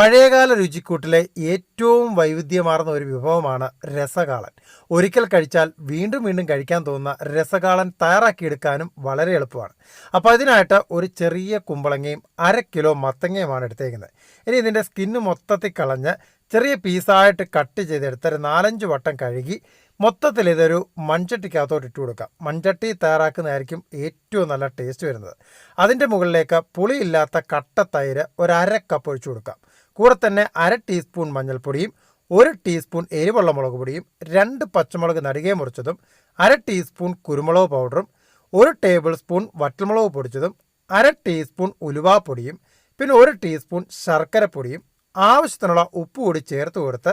പഴയകാല രുചിക്കൂട്ടിലെ ഏറ്റവും വൈവിധ്യമാർന്ന ഒരു വിഭവമാണ് രസകാളൻ ഒരിക്കൽ കഴിച്ചാൽ വീണ്ടും വീണ്ടും കഴിക്കാൻ തോന്നുന്ന രസകാളൻ തയ്യാറാക്കിയെടുക്കാനും വളരെ എളുപ്പമാണ്. അപ്പോൾ അതിനായിട്ട് ഒരു ചെറിയ കുമ്പളങ്ങയും അര കിലോ മത്തങ്ങയുമാണ് എടുത്തേക്കുന്നത്. ഇനി ഇതിന്റെ സ്കിന്ന് മൊത്തത്തിൽ കളഞ്ഞ് ചെറിയ പീസായിട്ട് കട്ട് ചെയ്തെടുത്ത് ഒരു നാലഞ്ച് വട്ടം കഴുകി മൊത്തത്തിൽ ഇതൊരു മൺചട്ടിക്കകത്തോട്ട് ഇട്ട് കൊടുക്കാം. മൺചട്ടി തയ്യാറാക്കുന്നതായിരിക്കും ഏറ്റവും നല്ല ടേസ്റ്റ് വരുന്നത്. അതിന്റെ മുകളിലേക്ക് പുളിയില്ലാത്ത കട്ട തൈര് ഒരു അര കപ്പ് ഒഴിച്ചു കൊടുക്കാം. കൂടെ തന്നെ അര ടീസ്പൂൺ മഞ്ഞൾപ്പൊടിയും ഒരു ടീസ്പൂൺ എരിവുള്ള മുളക് പൊടിയും രണ്ട് പച്ചമുളക് നടുകെ മുറിച്ചതും അര ടീസ്പൂൺ കുരുമുളക് പൗഡറും ഒരു ടേബിൾ സ്പൂൺ വറ്റൽമുളക് പൊടിച്ചതും അര ടീസ്പൂൺ ഉലുവാപ്പൊടിയും പിന്നെ ഒരു ടീസ്പൂൺ ശർക്കര പൊടിയും ആവശ്യത്തിനുള്ള ഉപ്പ് കൂടി ചേർത്ത് കൊടുത്ത്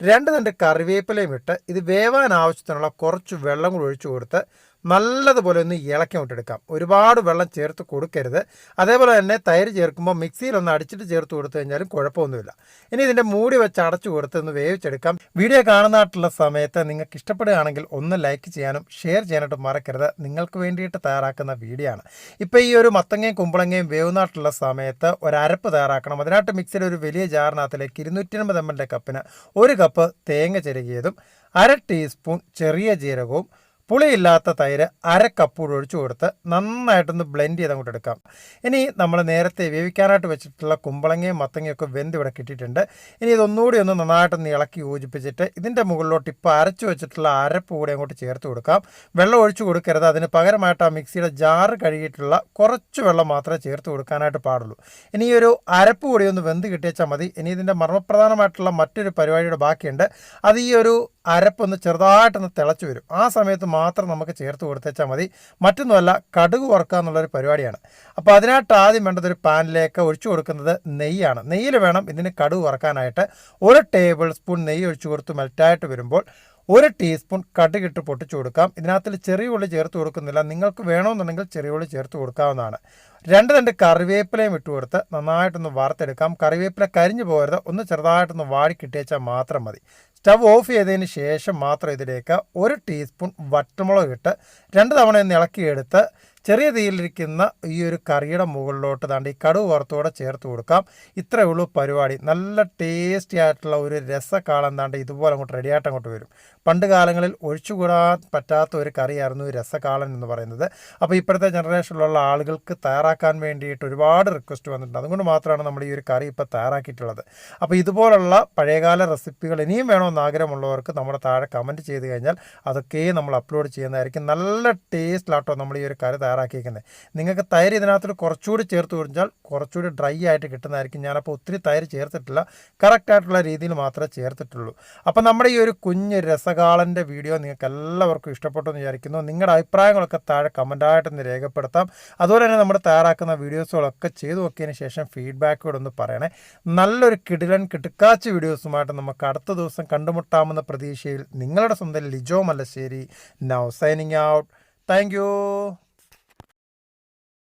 രണ്ട് തണ്ട് കറിവേപ്പിലയും ഇട്ട് ഇത് വേവാൻ ആവശ്യത്തിനുള്ള കുറച്ച് വെള്ളം കൂടി ഒഴിച്ചു കൊടുത്ത് നല്ലതുപോലെ ഒന്ന് ഇളക്കി വിട്ടെടുക്കാം ഒരുപാട് വെള്ളം ചേർത്ത് കൊടുക്കരുത്. അതേപോലെ തന്നെ തൈര് ചേർക്കുമ്പോൾ മിക്സിയിൽ ഒന്ന് അടിച്ചിട്ട് ചേർത്ത് കൊടുത്തു കഴിഞ്ഞാലും കുഴപ്പമൊന്നുമില്ല. ഇനി ഇതിന്റെ മൂടി വെച്ച് അടച്ചു കൊടുത്ത് ഒന്ന് വേവിച്ചെടുക്കാം. വീഡിയോ കാണുന്നതായിട്ടുള്ള സമയത്ത് നിങ്ങൾക്ക് ഇഷ്ടപ്പെടുകയാണെങ്കിൽ ഒന്ന് ലൈക്ക് ചെയ്യാനും ഷെയർ ചെയ്യാനായിട്ട് മറക്കരുത്. നിങ്ങൾക്ക് വേണ്ടിയിട്ട് തയ്യാറാക്കുന്ന വീഡിയോ ആണ്. ഇപ്പോൾ ഈ ഒരു മത്തങ്ങയും കുമ്പളങ്ങയും വേവുന്നതായിട്ടുള്ള സമയത്ത് ഒരപ്പ് തയ്യാറാക്കണം. അതിനായിട്ട് മിക്സിയിൽ ഒരു വലിയ ജാറിനകത്തിലേക്ക് ഇരുന്നൂറ്റി അൻപത് എം എൽ കപ്പിന് ഒരു കപ്പ് തേങ്ങ ചിരകിയതും അര ടീസ്പൂൺ ചെറിയ ജീരകവും പുളിയില്ലാത്ത തൈര് അര കപ്പ് കൂടി ഒഴിച്ചു കൊടുത്ത് നന്നായിട്ടൊന്ന് ബ്ലെൻഡ് ചെയ്ത് അങ്ങോട്ട് എടുക്കാം. ഇനി നമ്മൾ നേരത്തെ വേവിക്കാനായിട്ട് വെച്ചിട്ടുള്ള കുമ്പളങ്ങയും മത്തങ്ങയും ഒക്കെ വെന്ത് ഇവിടെ കിട്ടിയിട്ടുണ്ട്. ഇനി ഇതൊന്നുകൂടി ഒന്ന് നന്നായിട്ടൊന്ന് ഇളക്കി യോജിപ്പിച്ചിട്ട് ഇതിന്റെ മുകളിലോട്ട് ഇപ്പോൾ അരച്ചു വെച്ചിട്ടുള്ള അരപ്പ് കൂടി അങ്ങോട്ട് ചേർത്ത് കൊടുക്കാം. വെള്ളം ഒഴിച്ചു കൊടുക്കരുത്. അതിന് പകരമായിട്ട് ആ മിക്സിയുടെ ജാറ് കഴുകിയിട്ടുള്ള കുറച്ച് വെള്ളം മാത്രമേ ചേർത്ത് കൊടുക്കാനായിട്ട് പാടുള്ളൂ. ഇനി ഈ ഒരു അരപ്പ് കൂടി ഒന്ന് വെന്ത് കിട്ടിയച്ചാൽ മതി. ഇനി ഇതിന്റെ മർമ്മപ്രധാനമായിട്ടുള്ള മറ്റൊരു പരിപാടിയുടെ ബാക്കിയുണ്ട്. അത് ഈ ഒരു അരപ്പൊന്ന് ചെറുതായിട്ടൊന്ന് തിളച്ച് വരും. ആ സമയത്ത് മാത്രം നമുക്ക് ചേർത്ത് കൊടുത്തേച്ചാൽ മതി. മറ്റൊന്നുമല്ല കടുക് വറുക്കുക എന്നുള്ളൊരു പരിപാടിയാണ്. അപ്പോൾ അതിനായിട്ട് ആദ്യം വേണ്ടത് ഒരു പാനിലേക്ക് ഒഴിച്ചു കൊടുക്കുന്നത് നെയ്യാണ്. നെയ്യിൽ വേണം ഇതിന് കടുക് വറക്കാനായിട്ട്. ഒരു ടേബിൾ സ്പൂൺ നെയ്യ് ഒഴിച്ചു കൊടുത്ത് മെൽറ്റായിട്ട് വരുമ്പോൾ ഒരു ടീസ്പൂൺ കടുകിട്ട് പൊട്ടിച്ചു കൊടുക്കാം. ഇതിനകത്തിൽ ചെറിയ ഉള്ളി ചേർത്ത് കൊടുക്കുന്നില്ല. നിങ്ങൾക്ക് വേണമെന്നുണ്ടെങ്കിൽ ചെറിയ ഉള്ളി ചേർത്ത് കൊടുക്കാവുന്നതാണ്. രണ്ട് രണ്ട് കറിവേപ്പിലയും ഇട്ട് കൊടുത്ത് നന്നായിട്ടൊന്ന് വറുത്തെടുക്കാം. കറിവേപ്പില കരിഞ്ഞു പോകരുത്. ഒന്ന് ചെറുതായിട്ടൊന്ന് വാടി കിട്ടിയേച്ചാൽ മാത്രം മതി. സ്റ്റവ് ഓഫ് ചെയ്തതിന് ശേഷം മാത്രം ഇതിലേക്ക് ഒരു ടീസ്പൂൺ വറ്റമുളക് ഇട്ട് രണ്ട് തവണ ഒന്ന് ഇളക്കിയെടുത്ത് ചെറിയ തീയിലിരിക്കുന്ന ഈ ഒരു കറിയുടെ മുകളിലോട്ട് താണ്ട് ഈ കടുവ് വറുത്തോടെ ചേർത്ത് കൊടുക്കാം. ഇത്രയേ ഉള്ളൂ പരിപാടി. നല്ല ടേസ്റ്റി ആയിട്ടുള്ള ഒരു രസക്കാളം താണ്ട് ഇതുപോലെ അങ്ങോട്ട് റെഡിയായിട്ട് അങ്ങോട്ട് വരും. പണ്ട് കാലങ്ങളിൽ ഒഴിച്ചുകൂടാൻ പറ്റാത്ത ഒരു കറിയായിരുന്നു രസക്കാളൻ എന്ന് പറയുന്നത്. അപ്പോൾ ഇപ്പോഴത്തെ ജനറേഷനിലുള്ള ആളുകൾക്ക് തയ്യാറാക്കാൻ വേണ്ടിയിട്ട് ഒരുപാട് റിക്വസ്റ്റ് വന്നിട്ടുണ്ട്. അതുകൊണ്ട് മാത്രമാണ് നമ്മൾ ഈ ഒരു കറി ഇപ്പോൾ തയ്യാറാക്കിയിട്ടുള്ളത്. അപ്പോൾ ഇതുപോലുള്ള പഴയകാല റെസിപ്പികൾ ഇനിയും വേണമെന്ന് ആഗ്രഹമുള്ളവർക്ക് നമ്മുടെ താഴെ കമന്റ് ചെയ്ത് കഴിഞ്ഞാൽ അതൊക്കെ നമ്മൾ അപ്ലോഡ് ചെയ്യുന്നതായിരിക്കും. നല്ല ടേസ്റ്റിലാട്ടോ നമ്മൾ ഈ ഒരു കറി തയ്യാറാക്കിയിരിക്കുന്നത് നിങ്ങൾക്ക് തൈര് ഇതിനകത്തൊരു കുറച്ചുകൂടി ചേർത്ത് കൊടുത്താൽ കുറച്ചുകൂടി ഡ്രൈ ആയിട്ട് കിട്ടുന്നതായിരിക്കും. ഞാനപ്പോൾ ഒത്തിരി തൈര് ചേർത്തിട്ടില്ല. കറക്റ്റായിട്ടുള്ള രീതിയിൽ മാത്രമേ ചേർത്തിട്ടുള്ളൂ. അപ്പോൾ നമ്മുടെ ഈ ഒരു കുഞ്ഞ് രസകാളന്റെ വീഡിയോ നിങ്ങൾക്ക് എല്ലാവർക്കും ഇഷ്ടപ്പെട്ടു എന്ന് വിചാരിക്കുന്നു. നിങ്ങളുടെ അഭിപ്രായങ്ങളൊക്കെ താഴെ കമന്റായിട്ടൊന്ന് രേഖപ്പെടുത്താം. അതുപോലെ തന്നെ നമ്മൾ തയ്യാറാക്കുന്ന വീഡിയോസുകളൊക്കെ ചെയ്തു നോക്കിയതിന് ശേഷം ഫീഡ്ബാക്കോടെ ഒന്ന് പറയണേ. നല്ലൊരു കിടിലൻ കിടുക്കാച്ച വീഡിയോസുമായിട്ട് നമുക്ക് അടുത്ത ദിവസം കണ്ടുമുട്ടാമെന്ന പ്രതീക്ഷയിൽ നിങ്ങളുടെ സ്വന്തം Lijo Mallassery now signing out thank